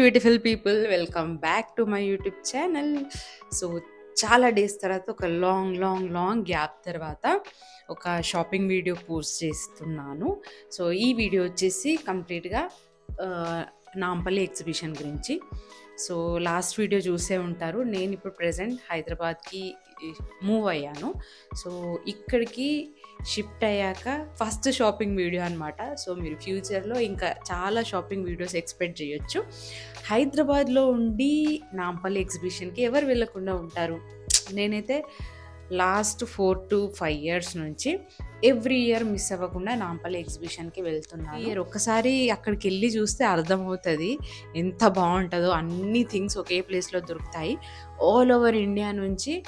Beautiful people welcome back to my YouTube channel. So చాలా days తర్వాత ఒక long long long gap తర్వాత ఒక షాపింగ్ వీడియో పోస్ట్ చేస్తున్నాను. సో ఈ వీడియో వచ్చేసి కంప్లీట్గా నాంపల్లి ఎగ్జిబిషన్ గురించి. సో లాస్ట్ వీడియో చూసే ఉంటారు. నేను ఇప్పుడు ప్రజెంట్ హైదరాబాద్కి మూవ్ అయ్యాను. సో ఇక్కడికి షిఫ్ట్ అయ్యాక ఫస్ట్ షాపింగ్ వీడియో అనమాట సో మీరు ఫ్యూచర్లో ఇంకా చాలా షాపింగ్ వీడియోస్ ఎక్స్పెక్ట్ చేయొచ్చు. హైదరాబాద్లో ఉండి నాంపల్లి ఎగ్జిబిషన్కి ఎవరు వెళ్ళకుండా ఉంటారు? నేనైతే last four to five years నుంచి ఎవ్రీ ఇయర్ మిస్ అవ్వకుండా నాంపల్లి ఎగ్జిబిషన్కి వెళ్తున్నాను. ఇయర్ ఒక్కసారి అక్కడికి వెళ్ళి చూస్తే అర్థమవుతుంది ఎంత బాగుంటుందో అన్ని థింగ్స్ ఒకే ప్లేస్లో దొరుకుతాయి. ఆల్ ఓవర్ ఇండియా నుంచి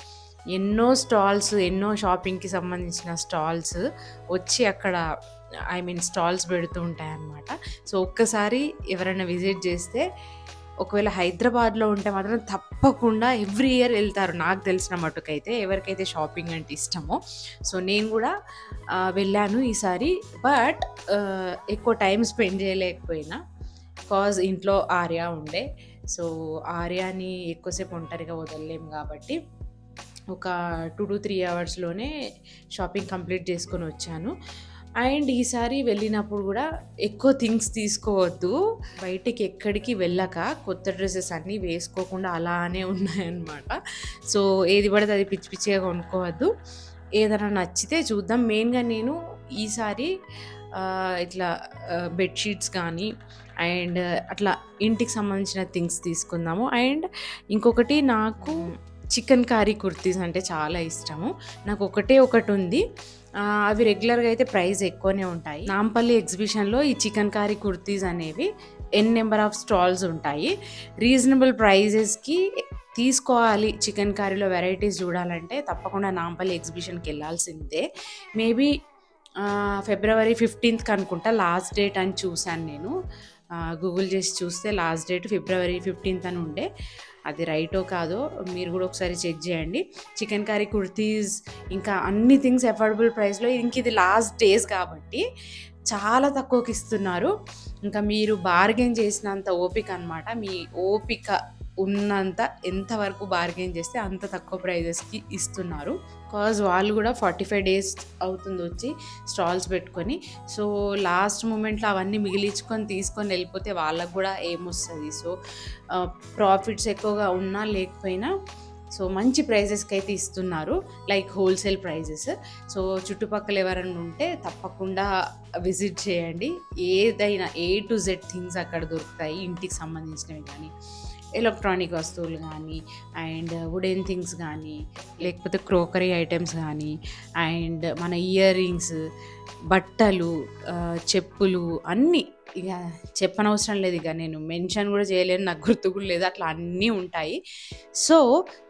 ఎన్నో స్టాల్స్ ఎన్నో షాపింగ్కి సంబంధించిన స్టాల్స్ వచ్చి అక్కడ ఐ మీన్ స్టాల్స్ పెడుతూ ఉంటాయి అన్నమాట సో ఒక్కసారి ఎవరైనా విజిట్ చేస్తే ఒకవేళ హైదరాబాద్లో ఉంటే మాత్రం తప్పకుండా ఎవ్రీ ఇయర్ వెళ్తారు. నాకు తెలిసిన మటుకైతే ఎవరికైతే షాపింగ్ అంటే ఇష్టమో. సో నేను కూడా వెళ్ళాను ఈసారి. బట్ ఎక్కువ టైం స్పెండ్ చేయలేకపోయినా. కాజ్ ఇంట్లో ఆర్యా ఉండే. సో ఆర్యాని ఎక్కువసేపు ఒంటరిగా వదలలేము కాబట్టి ఒక టూ టు త్రీ అవర్స్లోనే షాపింగ్ కంప్లీట్ చేసుకొని వచ్చాను. అండ్ ఈసారి వెళ్ళినప్పుడు కూడా ఎక్కువ థింగ్స్ తీసుకోవద్దు. బయటికి ఎక్కడికి వెళ్ళక కొత్త డ్రెస్సెస్ అన్నీ వేసుకోకుండా అలానే ఉన్నాయన్నమాట. సో ఏది పడితే అది పిచ్చి పిచ్చిగా కొనుక్కోవద్దు. ఏదైనా నచ్చితే చూద్దాం. మెయిన్గా నేను ఈసారి ఇట్లా బెడ్షీట్స్ కానీ అండ్ అట్లా ఇంటికి సంబంధించిన థింగ్స్ తీసుకుందాము. అండ్ ఇంకొకటి నాకు చికెన్ కారీ కుర్తీస్ అంటే చాలా ఇష్టము. నాకు ఒకటే ఒకటి ఉంది. అవి రెగ్యులర్గా అయితే ప్రైస్ ఎక్కువనే ఉంటాయి. నాంపల్లి ఎగ్జిబిషన్లో ఈ చికెన్ కారీ కుర్తీస్ అనేవి ఎన్ నెంబర్ ఆఫ్ స్టాల్స్ ఉంటాయి. రీజనబుల్ ప్రైజెస్కి తీసుకోవాలి చికెన్ కర్రీలో వెరైటీస్ చూడాలంటే తప్పకుండా నాంపల్లి ఎగ్జిబిషన్కి వెళ్ళాల్సిందే. మేబీ ఫిబ్రవరి ఫిఫ్టీన్త్కి అనుకుంటా లాస్ట్ డేట్ అని చూశాను నేను. గూగుల్ చేసి చూస్తే లాస్ట్ డేట్ ఫిబ్రవరి ఫిఫ్టీన్త్ అని ఉండే. అది రైటో కాదో మీరు కూడా ఒకసారి చెక్ చేయండి. చికెన్ కర్రీ కుర్తీస్ ఇంకా అన్ని థింగ్స్ అఫోర్డబుల్ ప్రైస్లో. ఇంక ఇది లాస్ట్ డేస్ కాబట్టి చాలా తక్కువకి ఇస్తున్నారు. ఇంకా మీరు బార్గెన్ చేసినంత ఓపిక అనమాట మీ ఓపిక ఉన్నంత ఎంతవరకు బార్గెన్ చేస్తే అంత తక్కువ ప్రైజెస్కి ఇస్తున్నారు. బికాజ్ వాళ్ళు కూడా ఫార్టీ ఫైవ్ డేస్ అవుతుంది వచ్చి స్టాల్స్ పెట్టుకొని. సో లాస్ట్ మూమెంట్లో అవన్నీ మిగిలించుకొని తీసుకొని వెళ్ళిపోతే వాళ్ళకు కూడా ఏమొస్తుంది? సో ప్రాఫిట్స్ ఎక్కువగా ఉన్నా లేకపోయినా సో మంచి ప్రైజెస్కి అయితే ఇస్తున్నారు. లైక్ హోల్సేల్ ప్రైజెస్ సో చుట్టుపక్కల ఎవరైనా ఉంటే తప్పకుండా విజిట్ చేయండి. ఏదైనా ఏ టు జెడ్ థింగ్స్ అక్కడ దొరుకుతాయి. ఇంటికి సంబంధించినవి కానీ. ఎలక్ట్రానిక్ వస్తువులు కానీ అండ్ వుడెన్ థింగ్స్ కానీ లేకపోతే క్రోకరీ ఐటమ్స్ కానీ అండ్ మన ఇయర్ రింగ్స్ బట్టలు చెప్పులు అన్నీ ఇక చెప్పనవసరం లేదు ఇక నేను మెన్షన్ కూడా చేయలేను నాకు గుర్తు కూడా లేదు. అట్లా అన్నీ ఉంటాయి. సో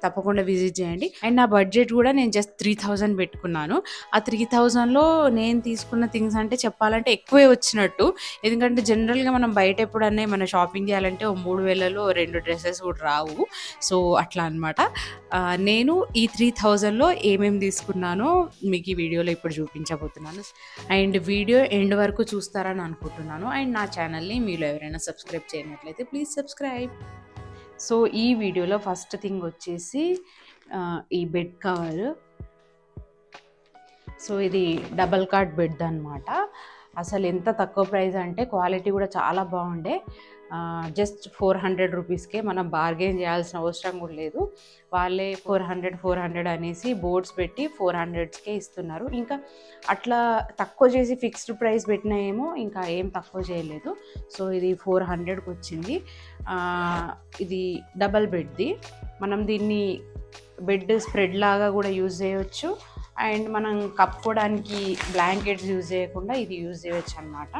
తప్పకుండా విజిట్ చేయండి. అండ్ నా బడ్జెట్ కూడా నేను జస్ట్ త్రీ థౌజండ్ పెట్టుకున్నాను. ఆ త్రీ థౌజండ్లో నేను తీసుకున్న థింగ్స్ అంటే చెప్పాలంటే ఎక్కువే వచ్చినట్టు. ఎందుకంటే జనరల్గా మనం బయట ఎప్పుడన్నా మన షాపింగ్ చేయాలంటే ఓ మూడు వేలలో రెండు డ్రెస్సెస్ కూడా రావు. సో అట్లా అనమాట నేను ఈ త్రీ థౌజండ్లో ఏమేమి తీసుకున్నానో మీకు ఈ వీడియోలో ఇప్పుడు చూపించబోతున్నాను. అండ్ వీడియో ఎండ్ వరకు చూస్తారని అనుకుంటున్నాను. అండ్ నా ఛానల్ని మీరు ఎవరైనా సబ్స్క్రైబ్ చేయనట్లయితే ప్లీజ్ సబ్స్క్రైబ్ సో ఈ వీడియోలో ఫస్ట్ థింగ్ వచ్చేసి ఈ బెడ్ కవర్ సో ఇది డబల్ కార్డ్ బెడ్ అనమాట అసలు ఎంత తక్కువ ప్రైస్ అంటే క్వాలిటీ కూడా చాలా బాగుండే. జస్ట్ ఫోర్ హండ్రెడ్ రూపీస్కే మనం బార్గెన్ చేయాల్సిన అవసరం కూడా లేదు. వాళ్ళే ఫోర్ హండ్రెడ్ ఫోర్ హండ్రెడ్ అనేసి బోర్డ్స్ పెట్టి ఫోర్ హండ్రెడ్స్కే ఇస్తున్నారు. ఇంకా అట్లా తక్కువ చేసి ఫిక్స్డ్ ప్రైస్ పెట్టినా ఏమో ఇంకా ఏం తక్కువ చేయలేదు. సో ఇది ఫోర్ హండ్రెడ్కి వచ్చింది. ఇది డబల్ బెడ్ది మనం దీన్ని బెడ్ స్ప్రెడ్ లాగా కూడా యూజ్ చేయవచ్చు అండ్ మనం కప్పుకోవడానికి బ్లాంకెట్స్ యూజ్ చేయకుండా ఇది యూజ్ చేయవచ్చు అనమాట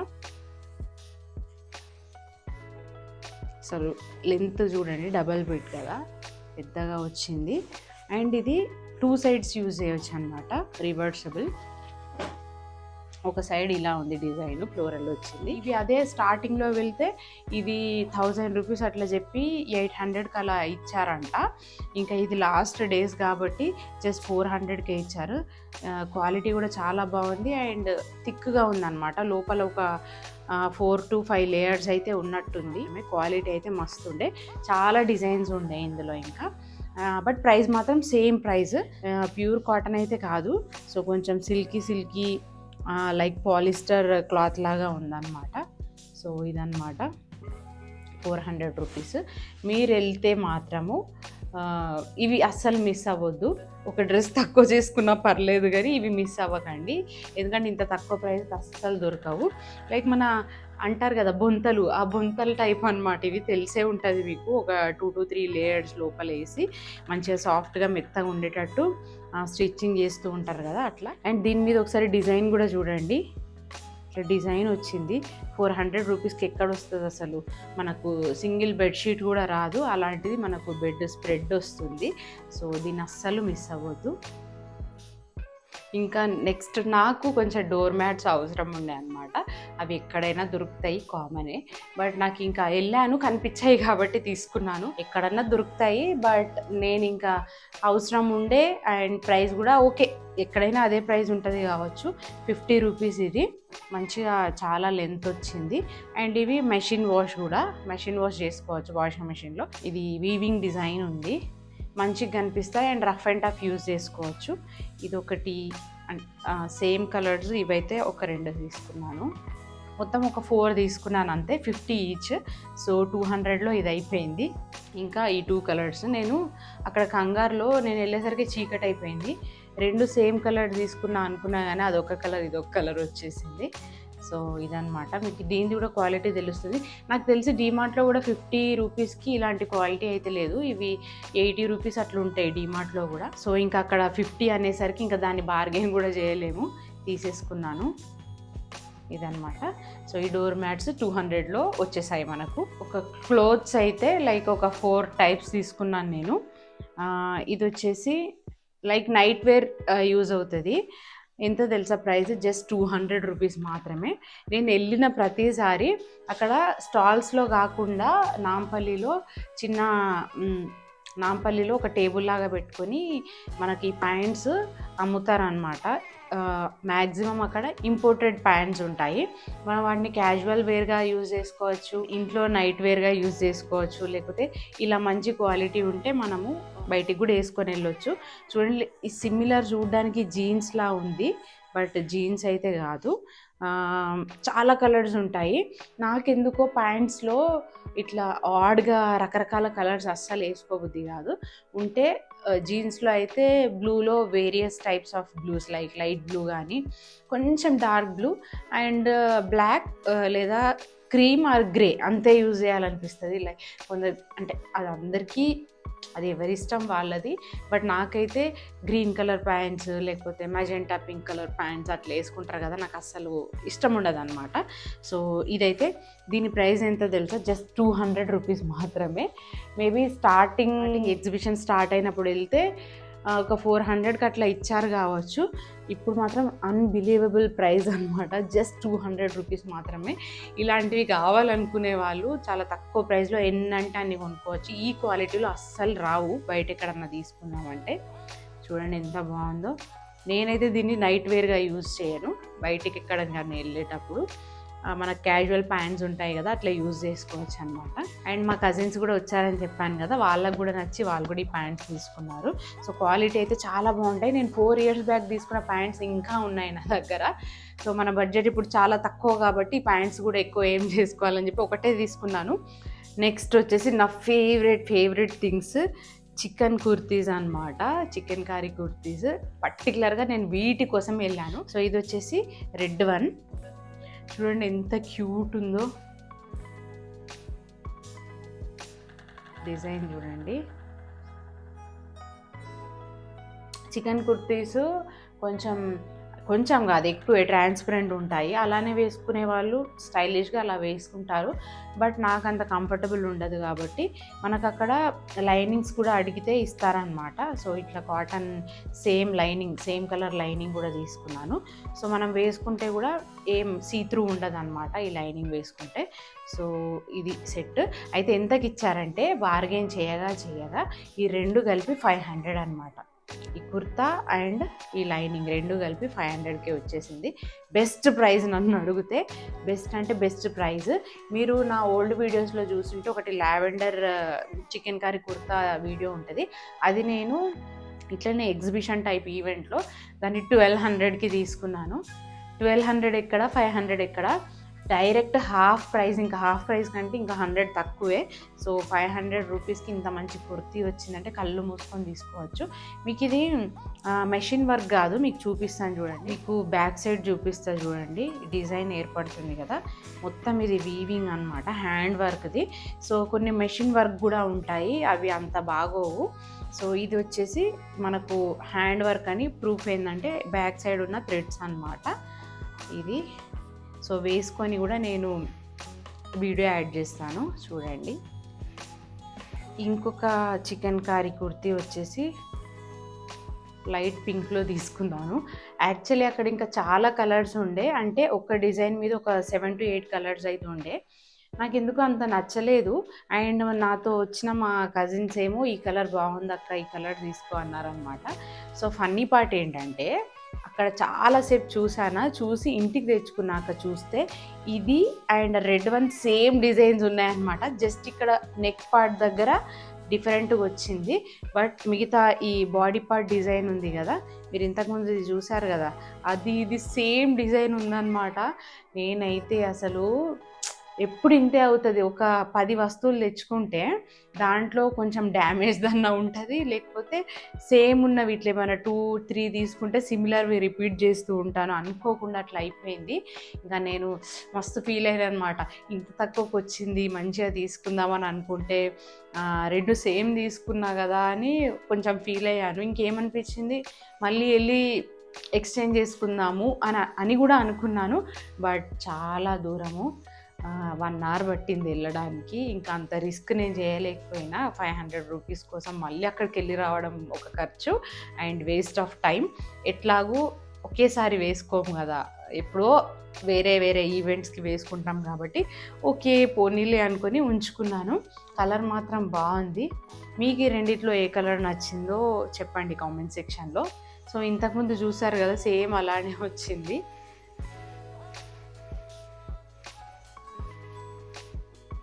అసలు లెంత్ చూడండి డబల్ బెడ్ కదా. పెద్దగా వచ్చింది. అండ్ ఇది టూ సైడ్స్ యూజ్ చేయొచ్చు అనమాట రివర్సబుల్ ఒక సైడ్ ఇలా ఉంది డిజైన్ ఫ్లోరల్ వచ్చింది. ఇవి అదే స్టార్టింగ్లో వెళ్తే ఇది థౌజండ్ రూపీస్ అట్లా చెప్పి ఎయిట్ హండ్రెడ్కి అలా ఇచ్చారంట. ఇంకా ఇది లాస్ట్ డేస్ కాబట్టి జస్ట్ ఫోర్ హండ్రెడ్కే ఇచ్చారు. క్వాలిటీ కూడా చాలా బాగుంది అండ్ థిక్గా ఉందన్నమాట. లోపల ఒక ఫోర్ టు ఫైవ్ లేయర్స్ అయితే ఉన్నట్టుంది. క్వాలిటీ అయితే మస్తు ఉండే. చాలా డిజైన్స్ ఉండే ఇందులో ఇంకా. బట్ ప్రైస్ మాత్రం సేమ్ ప్రైస్ ప్యూర్ కాటన్ అయితే కాదు. సో కొంచెం silky silky like polyester cloth లాగా ఉందన్నమాట. సో ఇదన్నమాట. ఫోర్ హండ్రెడ్ రూపీస్ మీరు వెళ్తే మాత్రము ఇవి అస్సలు మిస్ అవ్వద్దు. ఒక డ్రెస్ తక్కువ చేసుకున్నా పర్లేదు కానీ ఇవి మిస్ అవ్వకండి. ఎందుకంటే ఇంత తక్కువ ప్రైస్ అస్సలు దొరకవు. లైక్ మన అంటారు కదా బొంతలు. ఆ బొంతల టైప్ అన్నమాట ఇవి. తెలిసే ఉంటుంది మీకు. ఒక టూ టు త్రీ లేయర్స్ లోపల వేసి మంచిగా సాఫ్ట్గా మెత్తగా ఉండేటట్టు స్టిచ్చింగ్ చేస్తూ ఉంటారు కదా అట్లా. అండ్ దీని మీద ఒకసారి డిజైన్ కూడా చూడండి. డిజైన్ వచ్చింది. ఫోర్ హండ్రెడ్ రూపీస్కి ఎక్కడ వస్తుంది అసలు? మనకు సింగిల్ బెడ్షీట్ కూడా రాదు. అలాంటిది మనకు బెడ్ స్ప్రెడ్ వస్తుంది. సో దీన్ని అస్సలు మిస్ అవ్వద్దు. ఇంకా నెక్స్ట్ నాకు కొంచెం డోర్ మ్యాట్స్ అవసరం ఉండే అనమాట అవి ఎక్కడైనా దొరుకుతాయి కామనే బట్ నాకు ఇంకా వెళ్ళాను కనిపించాయి కాబట్టి తీసుకున్నాను. ఎక్కడన్నా దొరుకుతాయి బట్ నేను ఇంకా అవసరం ఉండే అండ్ ప్రైస్ కూడా ఓకే ఎక్కడైనా అదే ప్రైస్ ఉంటుంది కావచ్చు. ఫిఫ్టీ రూపీస్ ఇది. మంచిగా చాలా లెంత్ వచ్చింది. అండ్ ఇవి మెషిన్ వాష్ కూడా. మెషిన్ వాష్ చేసుకోవచ్చు వాషింగ్ మెషిన్లో ఇది వీవింగ్ డిజైన్ ఉంది. మంచిగా కనిపిస్తాయి and rough and tough use చేసుకోవచ్చు. ఇది ఒకటి సేమ్ కలర్స్ ఇవైతే ఒక రెండు తీసుకున్నాను. మొత్తం ఒక ఫోర్ తీసుకున్నాను అంతే ఫిఫ్టీ ఈచ్. సో టూ హండ్రెడ్లో ఇది అయిపోయింది ఇంకా ఈ టూ కలర్స్ నేను అక్కడ కంగారులో నేను వెళ్ళేసరికి చీకటి అయిపోయింది రెండు సేమ్ కలర్ తీసుకున్నా అనుకున్నా కానీ అదొక కలర్ ఇదొక కలర్ వచ్చేసింది. సో ఇదనమాట మీకు దీనిది కూడా క్వాలిటీ తెలుస్తుంది. నాకు తెలిసి డీమార్ట్లో కూడా ఫిఫ్టీ రూపీస్కి ఇలాంటి క్వాలిటీ అయితే లేదు. ఇవి ఎయిటీ రూపీస్ అట్లా ఉంటాయి డీమార్ట్లో కూడా. సో ఇంకా అక్కడ ఫిఫ్టీ అనేసరికి ఇంకా దాన్ని బార్గెన్ కూడా చేయలేము. తీసేసుకున్నాను. ఇదనమాట సో ఈ డోర్ మ్యాట్స్ టూ హండ్రెడ్లో వచ్చేసాయి మనకు. ఒక క్లోత్స్ అయితే లైక్ ఒక ఫోర్ టైప్స్ తీసుకున్నాను నేను. ఇది వచ్చేసి లైక్ నైట్ వేర్ యూజ్ అవుతుంది. ఎంత తెలుసా? Price just two hundred rupees మాత్రమే. నేను వెళ్ళిన ప్రతిసారి అక్కడ స్టాల్స్లో కాకుండా నాంపల్లిలో చిన్న నాంపల్లిలో ఒక టేబుల్ లాగా పెట్టుకొని మనకి ప్యాంట్స్ అమ్ముతారనమాట మ్యాక్సిమం అక్కడ ఇంపోర్టెడ్ ప్యాంట్స్ ఉంటాయి. మనం వాటిని క్యాజువల్ వేర్గా యూజ్ చేసుకోవచ్చు ఇంట్లో నైట్ వేర్గా యూజ్ చేసుకోవచ్చు లేకపోతే ఇలా మంచి క్వాలిటీ ఉంటే మనము బయటికి కూడా వేసుకొని వెళ్ళొచ్చు. చూడండి ఈ సిమిలర్ చూడడానికి జీన్స్లా ఉంది బట్ జీన్స్ అయితే కాదు. చాలా కలర్స్ ఉంటాయి. నాకెందుకో ప్యాంట్స్లో ఇట్లా ఆడ్గా రకరకాల కలర్స్ అస్సలు వేసుకోబుద్ది కాదు. ఉంటే జీన్స్లో అయితే బ్లూలో various types of blues like light blue కానీ కొంచెం డార్క్ బ్లూ అండ్ బ్లాక్ లేదా క్రీమ్ ఆర్ గ్రే అంతే యూజ్ చేయాలనిపిస్తుంది. లైక్ కొందరు అంటే అది అందరికీ అది ఎవరి ఇష్టం వాళ్ళది బట్ నాకైతే గ్రీన్ కలర్ ప్యాంట్స్ లేకపోతే మెజెంటా పింక్ కలర్ ప్యాంట్స్ అట్లా వేసుకుంటారు కదా నాకు అస్సలు ఇష్టం ఉండదు అనమాట సో ఇదైతే దీని ప్రైస్ ఎంత తెలుసా? జస్ట్ టూ హండ్రెడ్ రూపీస్ మాత్రమే. మేబీ స్టార్టింగ్ ఎగ్జిబిషన్ స్టార్ట్ అయినప్పుడు వెళ్తే ఒక ఫోర్ హండ్రెడ్కి అట్లా ఇచ్చారు కావచ్చు. ఇప్పుడు మాత్రం అన్బిలీవబుల్ ప్రైస్ అనమాట జస్ట్ టూ హండ్రెడ్ రూపీస్ మాత్రమే. ఇలాంటివి కావాలనుకునే వాళ్ళు చాలా తక్కువ ప్రైస్లో ఎన్నంటే అన్ని కొనుక్కోవచ్చు. ఈ క్వాలిటీలో అస్సలు రావు బయట ఎక్కడన్నా తీసుకున్నామంటే చూడండి ఎంత బాగుందో. నేనైతే దీన్ని నైట్ వేర్గా యూజ్ చేయను. బయటికి ఎక్కడం కానీ వెళ్ళేటప్పుడు. మన క్యాజువల్ ప్యాంట్స్ ఉంటాయి కదా అట్లా యూజ్ చేసుకోవచ్చు అనమాట అండ్ మా కజిన్స్ కూడా వచ్చారని చెప్పాను కదా వాళ్ళకు కూడా నచ్చి వాళ్ళు కూడా ఈ ప్యాంట్స్ తీసుకున్నారు. సో క్వాలిటీ అయితే చాలా బాగుంటాయి. నేను ఫోర్ ఇయర్స్ బ్యాక్ తీసుకున్న ప్యాంట్స్ ఇంకా ఉన్నాయి నా దగ్గర. సో మన బడ్జెట్ ఇప్పుడు చాలా తక్కువ కాబట్టి ప్యాంట్స్ కూడా ఎక్కువ ఏం చేసుకోవాలని చెప్పి ఒకటే తీసుకున్నాను. నెక్స్ట్ వచ్చేసి నా favourite favourite things chikan kurtis అన్నమాట. చికెన్ కర్రీ కుర్తీస్. పర్టికులర్గా నేను వీటి కోసం వెళ్ళాను. సో ఇది వచ్చేసి రెడ్ వన్ చూడండి ఎంత క్యూట్ ఉందో. డిజైన్ చూడండి. చికెన్ కుర్తీస్ కొంచెం కొంచెం కాదు ఎక్కువ ట్రాన్స్పరెంట్ ఉంటాయి. అలానే వేసుకునే వాళ్ళు స్టైలిష్గా అలా వేసుకుంటారు. బట్ నాకు అంత కంఫర్టబుల్ ఉండదు కాబట్టి మనకు అక్కడ లైనింగ్స్ కూడా అడిగితే ఇస్తారనమాట సో ఇట్లా cotton same lining same colour lining కూడా తీసుకున్నాను. సో మనం వేసుకుంటే కూడా ఏం సీత్రూ ఉండదు అనమాట ఈ లైనింగ్ వేసుకుంటే. సో ఇది సెట్ అయితే ఎంతకి ఇచ్చారంటే బార్గెన్ చేయగా చేయగా ఈ రెండు కలిపి ఫైవ్ హండ్రెడ్ అనమాట కుర్తా అండ్ ఈ లైనింగ్ రెండు కలిపి ఫైవ్ హండ్రెడ్కే వచ్చేసింది. బెస్ట్ ప్రైజ్ నన్ను అడిగితే బెస్ట్ అంటే బెస్ట్ ప్రైజ్ మీరు నా ఓల్డ్ వీడియోస్లో చూసుంటే ఒకటి lavender chikankari kurta video ఉంటుంది. అది నేను ఇట్లనే ఎగ్జిబిషన్ టైప్ ఈవెంట్లో దాన్ని ట్వెల్వ్ హండ్రెడ్కి తీసుకున్నాను. ట్వెల్వ్ హండ్రెడ్ ఎక్కడ ఫైవ్ హండ్రెడ్ ఎక్కడ? డైరెక్ట్ హాఫ్ ప్రైస్ ఇంకా హాఫ్ ప్రైస్ కంటే ఇంకా హండ్రెడ్ తక్కువే. సో ఫైవ్ హండ్రెడ్ రూపీస్కి ఇంత మంచి కుర్తీ వచ్చిందంటే కళ్ళు మూసుకొని తీసుకోవచ్చు. మీకు ఇది మెషిన్ వర్క్ కాదు మీకు చూపిస్తాను చూడండి. మీకు బ్యాక్ సైడ్ చూపిస్తా చూడండి. డిజైన్ ఏర్పడుతుంది కదా. మొత్తం ఇది వీవింగ్ అనమాట హ్యాండ్ వర్క్ది. సో కొన్ని మెషిన్ వర్క్ కూడా ఉంటాయి అవి అంత బాగోవు. సో ఇది వచ్చేసి మనకు హ్యాండ్ వర్క్ అని ప్రూఫ్ ఏంటంటే బ్యాక్ సైడ్ ఉన్న థ్రెడ్స్ అనమాట ఇది సో వేసుకొని కూడా నేను వీడియో యాడ్ చేస్తాను చూడండి. ఇంకొక చికెన్ కారీ కుర్తీ వచ్చేసి లైట్ పింక్లో తీసుకున్నాను యాక్చువల్లీ అక్కడ ఇంకా చాలా కలర్స్ ఉండే అంటే ఒక డిజైన్ మీద ఒక సెవెన్ టు ఎయిట్ కలర్స్ అయితే ఉండే. నాకు ఎందుకు అంత నచ్చలేదు. అండ్ నాతో వచ్చిన మా కజిన్స్ ఏమో ఈ కలర్ బాగుంది అక్క ఈ కలర్ తీసుకో అన్నారనమాట సో ఫన్నీ పార్ట్ ఏంటంటే అక్కడ చాలాసేపు చూసానా చూసి ఇంటికి తెచ్చుకున్నాక చూస్తే ఇది and red one same designs ఉన్నాయన్నమాట. జస్ట్ ఇక్కడ నెక్ పార్ట్ దగ్గర డిఫరెంట్గా వచ్చింది. బట్ మిగతా ఈ బాడీ పార్ట్ డిజైన్ ఉంది కదా మీరు ఇంతకుముందు ఇది చూసారు కదా అది ఇది సేమ్ డిజైన్ ఉందన్నమాట. నేనైతే అసలు ఎప్పుడు ఇంతే అవుతుంది. ఒక పది వస్తువులు తెచ్చుకుంటే దాంట్లో కొంచెం డ్యామేజ్ దన్నా ఉంటుంది. లేకపోతే సేమ్ ఉన్నవి ఇట్లా ఏమైనా టూ త్రీ తీసుకుంటే సిమిలర్వి రిపీట్ చేస్తూ ఉంటాను. అనుకోకుండా అట్లా అయిపోయింది. ఇంకా నేను మస్తు ఫీల్ అయ్యాను అనమాట ఇంత తక్కువకి వచ్చింది మంచిగా తీసుకుందామని అనుకుంటే రెండు సేమ్ తీసుకున్నా కదా అని కొంచెం ఫీల్ అయ్యాను. ఇంకేమనిపించింది? మళ్ళీ వెళ్ళి ఎక్స్చేంజ్ చేసుకుందాము అని అని కూడా అనుకున్నాను. బట్ చాలా దూరము. వన్ అవర్ పట్టింది వెళ్ళడానికి. ఇంకా అంత రిస్క్ నేను చేయలేకపోయినా ఫైవ్ హండ్రెడ్ రూపీస్ కోసం మళ్ళీ అక్కడికి వెళ్ళి రావడం ఒక ఖర్చు అండ్ వేస్ట్ ఆఫ్ టైం ఎట్లాగూ ఒకేసారి వేసుకోము కదా. ఎప్పుడో వేరే వేరే ఈవెంట్స్కి వేసుకుంటాం కాబట్టి ఓకే పోనీలే అనుకొని ఉంచుకున్నాను. కలర్ మాత్రం బాగుంది. మీకు ఈ రెండిట్లో ఏ కలర్ నచ్చిందో చెప్పండి కామెంట్ సెక్షన్లో. సో ఇంతకుముందు చూసారు కదా సేమ్ అలానే వచ్చింది.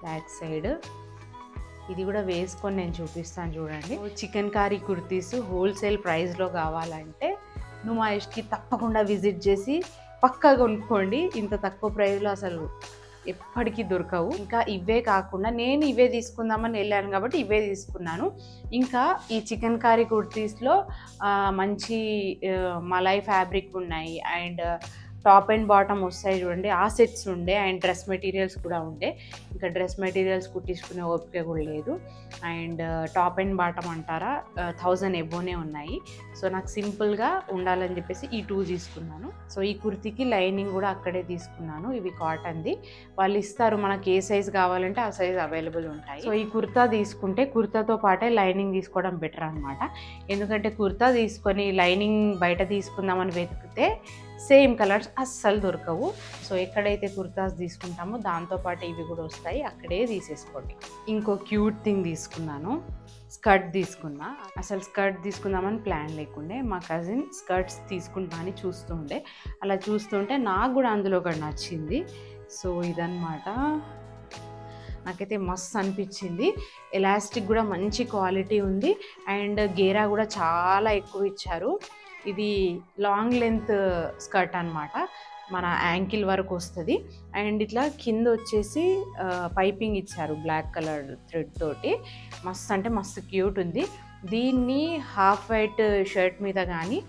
Back side. ఇది కూడా వేసుకొని నేను చూపిస్తాను చూడండి. చికెన్ కారీ కుర్తీస్ హోల్సేల్ ప్రైస్లో కావాలంటే నువ్వు మా ఇష్కి తప్పకుండా విజిట్ చేసి పక్కా కొనుక్కోండి. ఇంత తక్కువ ప్రైస్లో అసలు ఎప్పటికీ దొరకవు. ఇంకా ఇవే కాకుండా నేను ఇవే తీసుకుందామని వెళ్ళాను కాబట్టి ఇవే తీసుకున్నాను. ఇంకా ఈ చికెన్ కారీ కుర్తీస్లో మంచి మలై ఫ్యాబ్రిక్ ఉన్నాయి. అండ్ టాప్ అండ్ బాటమ్ వస్తాయి చూడండి. ఆ సెట్స్ ఉండే అండ్ డ్రెస్ మెటీరియల్స్ కూడా ఉండే. ఇంకా డ్రెస్ మెటీరియల్స్ కుట్టించుకునే ఓపిక కూడా లేదు. అండ్ టాప్ అండ్ బాటమ్ అంటారా? థౌజండ్ ఎబోనే ఉన్నాయి. సో నాకు సింపుల్గా ఉండాలని చెప్పేసి ఈ టూ తీసుకున్నాను. సో ఈ కుర్తీకి లైనింగ్ కూడా అక్కడే తీసుకున్నాను. ఇవి కాటన్ది. వాళ్ళు ఇస్తారు మనకి ఏ సైజ్ కావాలంటే ఆ సైజ్ అవైలబుల్ ఉంటాయి. సో ఈ కుర్తా తీసుకుంటే కుర్తాతో పాటే లైనింగ్ తీసుకోవడం బెటర్ అనమాట ఎందుకంటే కుర్తా తీసుకొని లైనింగ్ బయట తీసుకుందామని వెతికితే సేమ్ కలర్స్ అస్సలు దొరకవు. సో ఎక్కడైతే కుర్తాస్ తీసుకుంటామో దాంతోపాటు ఇవి కూడా వస్తాయి. అక్కడే తీసేసుకోండి. ఇంకో క్యూట్ థింగ్ తీసుకున్నాను. స్కర్ట్ తీసుకున్నా. అసలు స్కర్ట్ తీసుకుందామని ప్లాన్ లేకుండే. మా కజిన్ స్కర్ట్స్ తీసుకుంటా అని చూస్తుండే. అలా చూస్తుంటే నాకు కూడా అందులో ఒకటి నచ్చింది. సో ఇదనమాట నాకైతే మస్తు అనిపించింది. ఎలాస్టిక్ కూడా మంచి క్వాలిటీ ఉంది. అండ్ గేరా కూడా చాలా ఎక్కువ ఇచ్చారు. ఇది లాంగ్ లెంత్ స్కర్ట్ అనమాట మన యాంకిల్ వరకు వస్తుంది. అండ్ ఇట్లా కింద వచ్చేసి పైపింగ్ ఇచ్చారు బ్లాక్ కలర్ థ్రెడ్ తోటి. మస్తు అంటే మస్తు క్యూట్ ఉంది. దీన్ని హాఫ్ వైట్ షర్ట్ మీద కానీ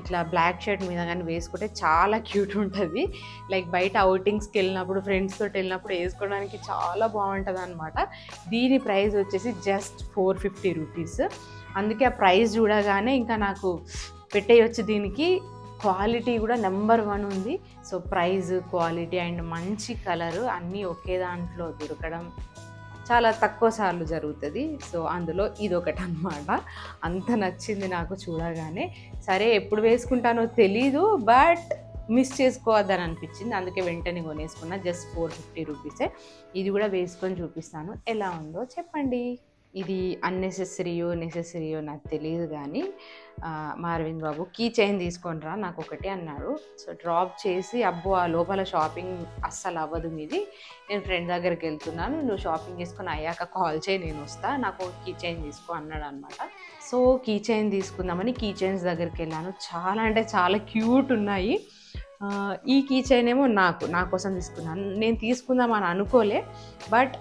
ఇట్లా బ్లాక్ షర్ట్ మీద కానీ వేసుకుంటే చాలా క్యూట్ ఉంటుంది. లైక్ బయట అవుటింగ్స్కి వెళ్ళినప్పుడు ఫ్రెండ్స్ తోటి వెళ్ళినప్పుడు వేసుకోవడానికి చాలా బాగుంటుంది అనమాట దీని ప్రైస్ వచ్చేసి జస్ట్ ఫోర్ ఫిఫ్టీ రూపీస్. అందుకే ఆ ప్రైస్ చూడగానే ఇంకా నాకు పెట్టేయచ్చు దీనికి. క్వాలిటీ కూడా నెంబర్ వన్ ఉంది. సో ప్రైస్ క్వాలిటీ అండ్ మంచి కలరు అన్నీ ఒకే దాంట్లో దొరకడం చాలా తక్కువ సార్లు జరుగుతుంది. సో అందులో ఇదొకటి అనమాట అంత నచ్చింది నాకు చూడగానే. సరే ఎప్పుడు వేసుకుంటానో తెలీదు బట్ మిస్ చేసుకోవద్దని అనిపించింది. అందుకే వెంటనే కొనేసుకున్నా. జస్ట్ ఫోర్ ఫిఫ్టీ రూపీసే. ఇది కూడా వేసుకొని చూపిస్తాను. ఎలా ఉందో చెప్పండి. ఇది అన్నెసెసరీయో నెసెసరీయో నాకు తెలియదు కానీ ఆ, మా అరవింద్ బాబు కీ చైన్ తీసుకొని రా నాకు ఒకటి అన్నాడు. సో డ్రాప్ చేసి అబ్బో ఆ లోపల షాపింగ్ అస్సలు అవ్వదు మీది. నేను ఫ్రెండ్ దగ్గరికి వెళ్తున్నాను నువ్వు షాపింగ్ చేసుకుని అయ్యాక కాల్ చేయి నేను వస్తా నాకు కీ చైన్ తీసుకో అన్నాడు అనమాట సో కీ చైన్ తీసుకుందామని కీ చైన్స్ దగ్గరికి వెళ్ళాను. చాలా అంటే చాలా క్యూట్ ఉన్నాయి. ఈ కీ చైన్ ఏమో నాకు నా కోసం తీసుకున్నాను. నేను తీసుకుందామని అనుకోలే బట్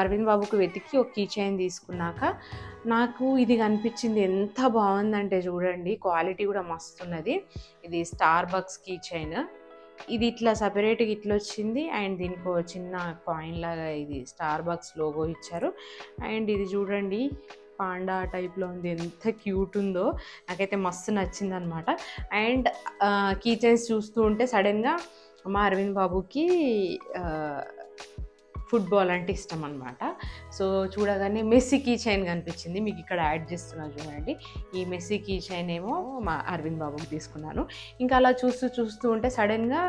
అరవింద్ బాబుకు వెతికి ఒక కీ చైన్ తీసుకున్నాక నాకు ఇది కనిపించింది ఎంత బాగుందంటే చూడండి క్వాలిటీ కూడా మస్తు ఉన్నది ఇది స్టార్ బక్స్ కీ చైన్. ఇది ఇట్లా సపరేట్గా ఇట్లా వచ్చింది అండ్ దీనికి చిన్న కాయిన్ లాగా ఇది స్టార్ బక్స్ లోగో ఇచ్చారు. అండ్ ఇది చూడండి పాండా టైప్లో ఉంది ఎంత క్యూట్ ఉందో. నాకైతే మస్తు నచ్చింది అనమాట అండ్ కీ చైన్స్ చూస్తూ ఉంటే సడన్గా మా అరవింద్ బాబుకి ఫుట్బాల్ అంటే ఇష్టం అనమాట సో చూడగానే మెస్సీ కీ చైన్ కనిపించింది. మీకు ఇక్కడ యాడ్ చేస్తున్నా చూడండి. ఈ మెస్సీ కీ చైన్ ఏమో మా అరవింద్ బాబుకి తీసుకున్నాను. ఇంకా అలా చూస్తూ చూస్తూ ఉంటే సడన్గా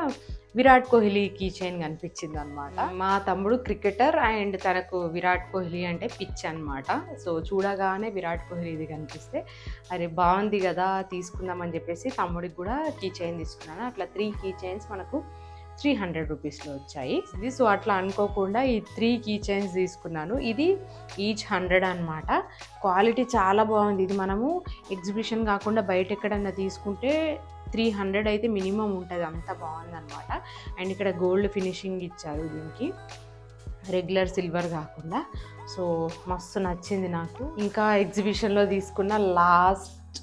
విరాట్ కోహ్లీ కీ చైన్ కనిపించింది అనమాట మా తమ్ముడు క్రికెటర్ అండ్ తనకు విరాట్ కోహ్లీ అంటే పిచ్ అనమాట సో చూడగానే విరాట్ కోహ్లీది కనిపిస్తే అరే బాగుంది కదా తీసుకుందామని చెప్పేసి తమ్ముడికి కూడా కీ చైన్ తీసుకున్నాను. అట్లా త్రీ కీ చైన్స్ మనకు త్రీ హండ్రెడ్ రూపీస్లో వచ్చాయి. ఇది సో అట్లా అనుకోకుండా ఈ త్రీ కీ చైన్స్ తీసుకున్నాను. ఇది ఈచ్ హండ్రెడ్ అనమాట క్వాలిటీ చాలా బాగుంది. ఇది మనము ఎగ్జిబిషన్ కాకుండా బయట ఎక్కడన్నా తీసుకుంటే త్రీ హండ్రెడ్ అయితే మినిమం ఉంటుంది. అంత బాగుందనమాట అండ్ ఇక్కడ గోల్డ్ ఫినిషింగ్ ఇచ్చారు దీనికి. రెగ్యులర్ సిల్వర్ కాకుండా. సో మస్తు నచ్చింది నాకు. ఇంకా ఎగ్జిబిషన్లో తీసుకున్న లాస్ట్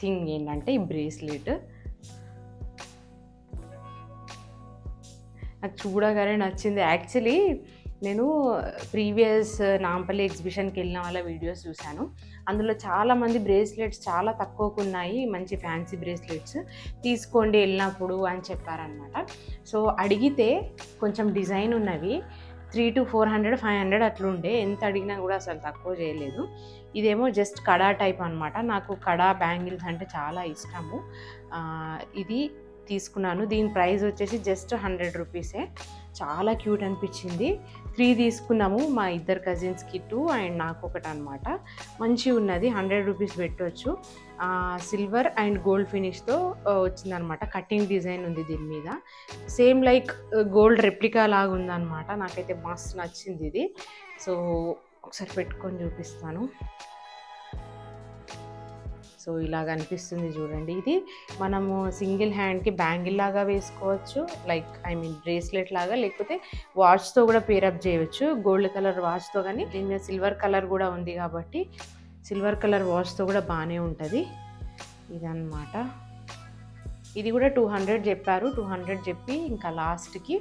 థింగ్ ఏంటంటే ఈ బ్రేస్లెట్. నాకు చూడగానే నచ్చింది. యాక్చువల్లీ నేను ప్రీవియస్ uh, నాంపల్లి ఎగ్జిబిషన్కి వెళ్ళిన వాళ్ళ వీడియోస్ చూశాను. అందులో చాలామంది బ్రేస్లెట్స్ చాలా తక్కువకు ఉన్నాయి. మంచి ఫ్యాన్సీ బ్రేస్లెట్స్ తీసుకోండి వెళ్ళినప్పుడు అని చెప్పారనమాట సో అడిగితే కొంచెం డిజైన్ ఉన్నవి. Three to four hundred five hundred అట్లుండే ఎంత అడిగినా కూడా అసలు తక్కువ చేయలేదు. ఇదేమో జస్ట్ కడా టైప్ అనమాట నాకు కడా బ్యాంగిల్స్ అంటే చాలా ఇష్టము. ఇది తీసుకున్నాను. దీని ప్రైస్ వచ్చేసి జస్ట్ హండ్రెడ్ రూపీసే. చాలా క్యూట్ అనిపించింది. త్రీ తీసుకున్నాము మా ఇద్దరు కజిన్స్కి టూ అండ్ నాకు ఒకటి అనమాట మంచి ఉన్నది హండ్రెడ్ రూపీస్ పెట్టవచ్చు సిల్వర్ అండ్ గోల్డ్ ఫినిష్తో వచ్చిందనమాట కటింగ్ డిజైన్ ఉంది దీని మీద. సేమ్ లైక్ గోల్డ్ రెప్లికా లాగా ఉందన్నమాట. నాకైతే మస్తు నచ్చింది ఇది. సో ఒకసారి పెట్టుకొని చూపిస్తాను. సో ఇలాగ అనిపిస్తుంది చూడండి. ఇది మనము సింగిల్ హ్యాండ్కి బ్యాంగిల్ లాగా వేసుకోవచ్చు. లైక్ ఐ మీన్ బ్రేస్లెట్ లాగా లేకపోతే వాచ్తో కూడా పేరప్ చేయవచ్చు. గోల్డ్ కలర్ వాచ్తో కానీ దీని మీద సిల్వర్ కలర్ కూడా ఉంది కాబట్టి సిల్వర్ కలర్ వాచ్తో కూడా బాగానే ఉంటుంది. ఇదన్నమాట. ఇది కూడా టూ హండ్రెడ్ చెప్పారు. టూ హండ్రెడ్ చెప్పి ఇంకా లాస్ట్కి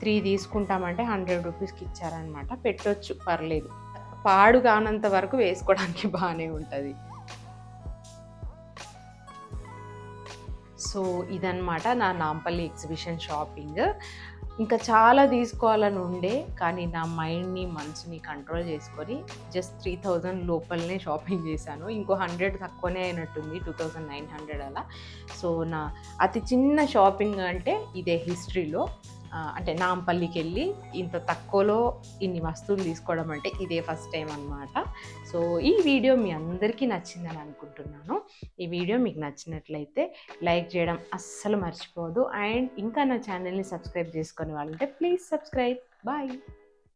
త్రీ తీసుకుంటామంటే హండ్రెడ్ రూపీస్కి ఇచ్చారనమాట పెట్టొచ్చు పర్లేదు. పాడు కానంత వరకు వేసుకోవడానికి బాగానే ఉంటుంది. సో ఇదనమాట నా నాంపల్లి ఎగ్జిబిషన్ షాపింగ్. ఇంకా చాలా తీసుకోవాలని ఉండే కానీ నా మైండ్ని మనసుని కంట్రోల్ చేసుకొని జస్ట్ త్రీ థౌజండ్ లోపలనే షాపింగ్ చేశాను. ఇంకో హండ్రెడ్ తక్కువనే అయినట్టుంది టూ థౌజండ్ నైన్ హండ్రెడ్ అలా. సో నా అతి చిన్న షాపింగ్ అంటే ఇదే హిస్టరీలో. అంటే నాంపల్లికి వెళ్ళి ఇంత తక్కువలో ఇన్ని వస్తువులు తీసుకోవడం అంటే ఇదే ఫస్ట్ టైం అనమాట సో ఈ వీడియో మీ అందరికీ నచ్చిందని అనుకుంటున్నాను. ఈ వీడియో మీకు నచ్చినట్లయితే లైక్ చేయడం అస్సలు మర్చిపోదు అండ్ ఇంకా నా ఛానల్ని సబ్స్క్రైబ్ చేసుకునే వాళ్ళంటే ప్లీజ్ సబ్స్క్రైబ్. బాయ్.